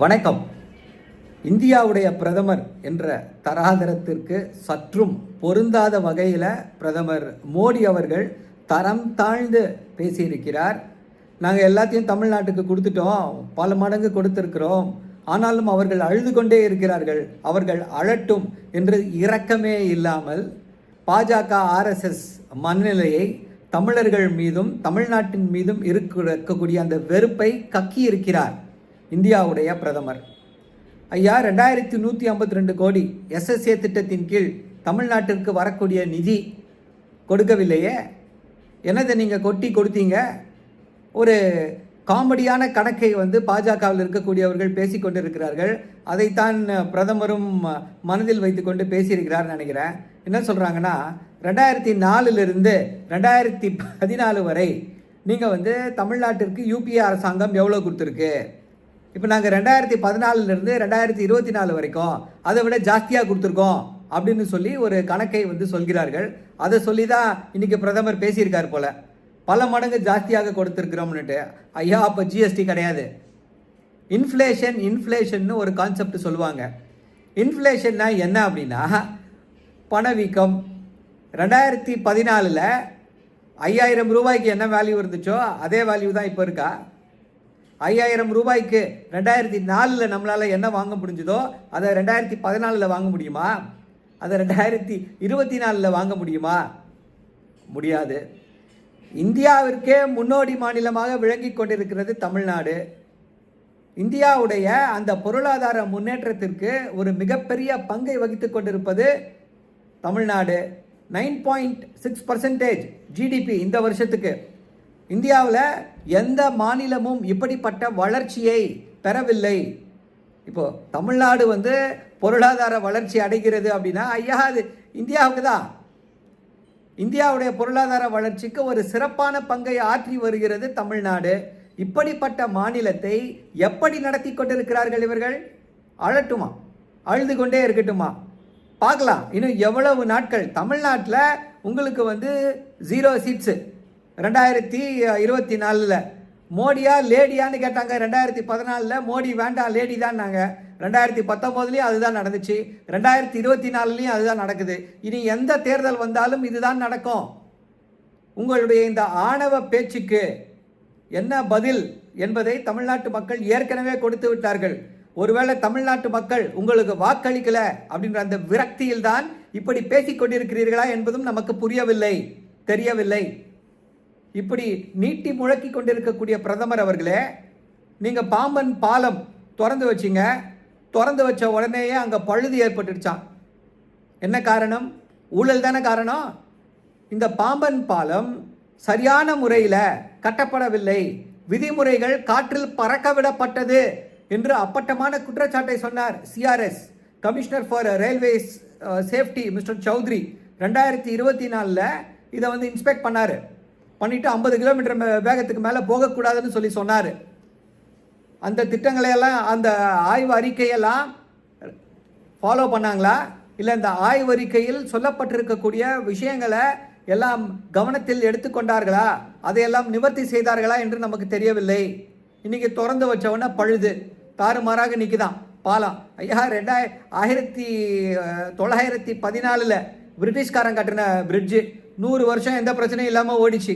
வணக்கம். இந்தியாவுடைய பிரதமர் என்ற தராதரத்திற்கு சற்றும் பொருந்தாத வகையில் பிரதமர் மோடி அவர்கள் தரம் தாழ்ந்து பேசியிருக்கிறார். நாங்கள் எல்லாத்தையும் தமிழ்நாட்டுக்கு கொடுத்துட்டோம். பல மடங்கு கொடுத்திருக்கிறோம். ஆனாலும் அவர்கள் அழுது கொண்டே இருக்கிறார்கள். அவர்கள் அழட்டும் என்று இரக்கமே இல்லாமல் பாஜக ஆர்எஸ்எஸ் மனநிலையை தமிழர்கள் மீதும் தமிழ்நாட்டின் மீதும் இருக்கக்கூடிய அந்த வெறுப்பை கக்கி இருக்கிறார் இந்தியாவுடைய பிரதமர். ஐயா ரெண்டாயிரத்தி நூற்றி ஐம்பத்தி ரெண்டு கோடி எஸ்எஸ்ஏ திட்டத்தின் கீழ் தமிழ்நாட்டிற்கு வரக்கூடிய நிதி கொடுக்கவில்லையே? என்னதை நீங்கள் கொட்டி கொடுத்தீங்க? ஒரு காமெடியான கணக்கை வந்து பாஜகவில் இருக்கக்கூடியவர்கள் பேசிக்கொண்டிருக்கிறார்கள் அதைத்தான் பிரதமரும் மனதில் வைத்துக்கொண்டு பேசியிருக்கிறார்னு நினைக்கிறேன். என்ன சொல்கிறாங்கன்னா ரெண்டாயிரத்தி நாலுலேருந்து ரெண்டாயிரத்தி பதினாலு வரை நீங்கள் வந்து தமிழ்நாட்டிற்கு யூபிஏ அரசாங்கம் எவ்வளோ கொடுத்துருக்கு? இப்போ நாங்கள் ரெண்டாயிரத்தி பதினாலுலேருந்து ரெண்டாயிரத்தி இருபத்தி நாலு வரைக்கும் அதை விட ஜாஸ்தியாக கொடுத்துருக்கோம் அப்படின்னு சொல்லி ஒரு கணக்கை வந்து சொல்கிறார்கள். அதை சொல்லி தான் இன்றைக்கி பிரதமர் பேசியிருக்கார் போல். பல மடங்கு ஜாஸ்தியாக கொடுத்துருக்குறோம்னுட்டு. ஐயா அப்போ ஜிஎஸ்டி கிடையாது. இன்ஃப்ளேஷன் இன்ஃப்ளேஷன்னு ஒரு கான்செப்ட் சொல்லுவாங்க. இன்ஃப்ளேஷன்னா என்ன அப்படின்னா பணவீக்கம். ரெண்டாயிரத்தி பதினாலில் ஐயாயிரம் ரூபாய்க்கு என்ன வேல்யூ இருந்துச்சோ அதே வேல்யூ தான் இப்போ இருக்கா. ஐயாயிரம் ரூபாய்க்கு ரெண்டாயிரத்தி நாலில் நம்மளால் என்ன வாங்க முடிஞ்சதோ அதை ரெண்டாயிரத்தி பதினாலில் வாங்க முடியுமா? அதை ரெண்டாயிரத்தி இருபத்தி நாலில் வாங்க முடியுமா? முடியாது. இந்தியாவிற்கே முன்னோடி மாநிலமாக விளங்கி கொண்டிருக்கிறது தமிழ்நாடு. இந்தியாவுடைய அந்த பொருளாதார முன்னேற்றத்திற்கு ஒரு மிகப்பெரிய பங்கை வகித்து கொண்டிருப்பது Tamil Nadu. Nine point six percentage GDP இந்த வருஷத்துக்கு. இந்தியாவில் எந்த மாநிலமும் இப்படிப்பட்ட வளர்ச்சியை பெறவில்லை. இப்போது தமிழ்நாடு வந்து பொருளாதார வளர்ச்சி அடைகிறது அப்படின்னா ஐயா அது இந்தியாவுக்கு தான். இந்தியாவுடைய பொருளாதார வளர்ச்சிக்கு ஒரு சிறப்பான பங்கை ஆற்றி வருகிறது தமிழ்நாடு. இப்படிப்பட்ட மாநிலத்தை எப்படி நடத்தி கொண்டிருக்கிறார்கள் இவர்கள்? அழட்டுமா? அழுது கொண்டே இருக்கட்டுமா? பார்க்கலாம். இன்னும் எவ்வளவு நாட்கள்? தமிழ்நாட்டில் உங்களுக்கு வந்து ஜீரோ சீட்ஸு ரெண்டாயிரத்தி இருபத்தி நாலில் மோடியா லேடியான்னு கேட்டாங்க. ரெண்டாயிரத்தி பதினாலில் மோடி வேண்டாம் லேடி தான் நாங்கள் ரெண்டாயிரத்தி பத்தொம்போதுலேயும் அதுதான் நடந்துச்சு. ரெண்டாயிரத்தி இருபத்தி நாலுலேயும் அதுதான் நடக்குது. இனி எந்த தேர்தல் வந்தாலும் இதுதான் நடக்கும். உங்களுடைய இந்த ஆணவ பேச்சுக்கு என்ன பதில் என்பதை தமிழ்நாட்டு மக்கள் ஏற்கனவே கொடுத்து விட்டார்கள். ஒருவேளை தமிழ்நாட்டு மக்கள் உங்களுக்கு வாக்களிக்கல அப்படின்ற அந்த விரக்தியில் தான் இப்படி பேசிக் கொண்டிருக்கிறீர்களா என்பதும் நமக்கு புரியவில்லை தெரியவில்லை. இப்படி நீட்டி முழக்கி கொண்டிருக்கக்கூடிய பிரதமர் அவர்களே நீங்கள் பாம்பன் பாலம் திறந்து வச்சீங்க. திறந்து வச்ச உடனேயே அங்கே பழுது ஏற்பட்டுடுச்சான் என்ன காரணம்? ஊழல் தானே காரணம்? இந்த பாம்பன் பாலம் சரியான முறையில் கட்டப்படவில்லை. விதிமுறைகள் காற்றில் பறக்க விடப்பட்டது என்று அப்பட்டமான குற்றச்சாட்டை சொன்னார் CRS commissioner for railways safety mister Chaudhary ரெண்டாயிரத்தி இருபத்தி நாலில் இதை வந்து இன்ஸ்பெக்ட் பண்ணார். பண்ணிட்டு ஐம்பது கிலோமீட்டர் வேகத்துக்கு மேலே போகக்கூடாதுன்னு சொல்லி சொன்னார். அந்த திட்டங்களை எல்லாம் அந்த ஆய்வு அறிக்கையெல்லாம் ஃபாலோ பண்ணாங்களா? இல்லை இந்த ஆய்வறிக்கையில் சொல்லப்பட்டிருக்கக்கூடிய விஷயங்களை எல்லாம் கவனத்தில் எடுத்துக்கொண்டார்களா? அதையெல்லாம் நிவர்த்தி செய்தார்களா என்று நமக்கு தெரியவில்லை. இன்றைக்கி திறந்து வச்ச பழுது. தாறுமாறாக நிற்கிதான் பாலம். ஐயா ரெண்டாய ஆயிரத்தி தொள்ளாயிரத்தி பதினாலில் பிரிட்டிஷ்காரன் கட்டின பிரிட்ஜு நூறு வருஷம் எந்த பிரச்சனையும் இல்லாமல் ஓடிச்சு.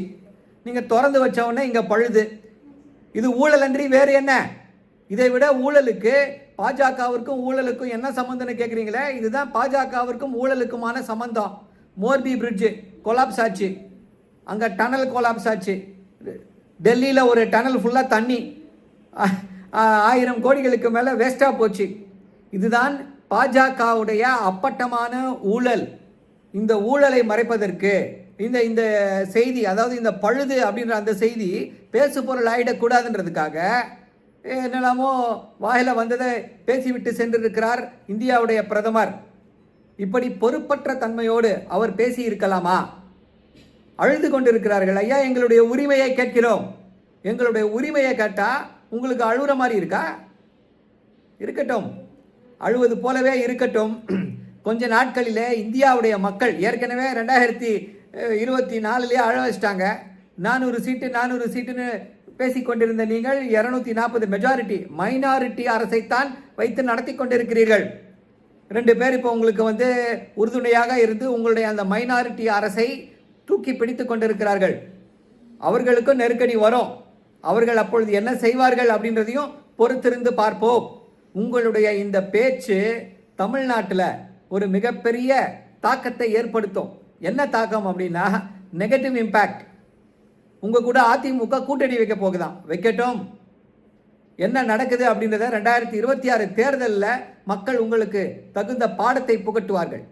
நீங்கள் திறந்து வச்ச இங்கே பழுது. இது ஊழல் அன்றி வேறு என்ன? இதை விட ஊழலுக்கு பாஜகவிற்கும் ஊழலுக்கும் என்ன சம்மந்தம்னு கேட்குறீங்களே இதுதான் பாஜகவிற்கும் ஊழலுக்குமான சம்மந்தம் மோர்பி பிரிட்ஜு கொலாப்ஸ் ஆச்சு. அங்கே டனல் கொலாப்ஸ் ஆச்சு. டெல்லியில் ஒரு டனல் ஃபுல்லாக தண்ணி. ஆயிரம் கோடிகளுக்கு மேலே வேஸ்ட்டாக போச்சு. இதுதான் பாஜகவுடைய அப்பட்டமான ஊழல். இந்த ஊழலை மறைப்பதற்கு இந்த இந்த செய்தி அதாவது இந்த பழுது அப்படின்ற அந்த செய்தி பேசு பொருள் ஆகிடக்கூடாதுன்றதுக்காக என்னெல்லாமோ வாயில் வந்ததை பேசிவிட்டு சென்றிருக்கிறார் இந்தியாவுடைய பிரதமர். இப்படி பொறுப்பற்ற தன்மையோடு அவர் பேசி இருக்கலாமா அழுது கொண்டிருக்கிறார்கள். ஐயா எங்களுடைய உரிமையை கேட்கிறோம். எங்களுடைய உரிமையை கேட்டால் உங்களுக்கு அழுகிற மாதிரி இருக்கா? இருக்கட்டும். அழுவது போலவே இருக்கட்டும். கொஞ்ச நாட்களில் இந்தியாவுடைய மக்கள் ஏற்கனவே ரெண்டாயிரத்தி இருபத்தி நாலுலேயே அழ வச்சிட்டாங்க. நானூறு சீட்டு நானூறு சீட்டுன்னு பேசிக்கொண்டிருந்த நீங்கள் இருநூத்தி நாற்பது மெஜாரிட்டி மைனாரிட்டி அரசைத்தான் வைத்து நடத்தி கொண்டிருக்கிறீர்கள். ரெண்டு பேர் இப்போ உங்களுக்கு வந்து உறுதுணையாக இருந்து உங்களுடைய அந்த மைனாரிட்டி அரசை தூக்கி பிடித்து கொண்டிருக்கிறார்கள். அவர்களுக்கும் நெருக்கடி வரும். அவர்கள் அப்பொழுது என்ன செய்வார்கள் அப்படின்றதையும் பொறுத்திருந்து பார்ப்போம். உங்களுடைய இந்த பேச்சு தமிழ்நாட்டில் ஒரு மிகப்பெரிய தாக்கத்தை ஏற்படுத்தும். என்ன தாக்கம் அப்படின்னா நெகட்டிவ் இம்பேக்ட் உங்கள் கூட அதிமுக கூட்டணி வைக்க போகுதான் வைக்கட்டும். என்ன நடக்குது அப்படின்றத ரெண்டாயிரத்தி இருபத்தி ஆறு தேர்தலில் மக்கள் உங்களுக்கு தகுந்த பாடத்தை புகட்டுவார்கள்.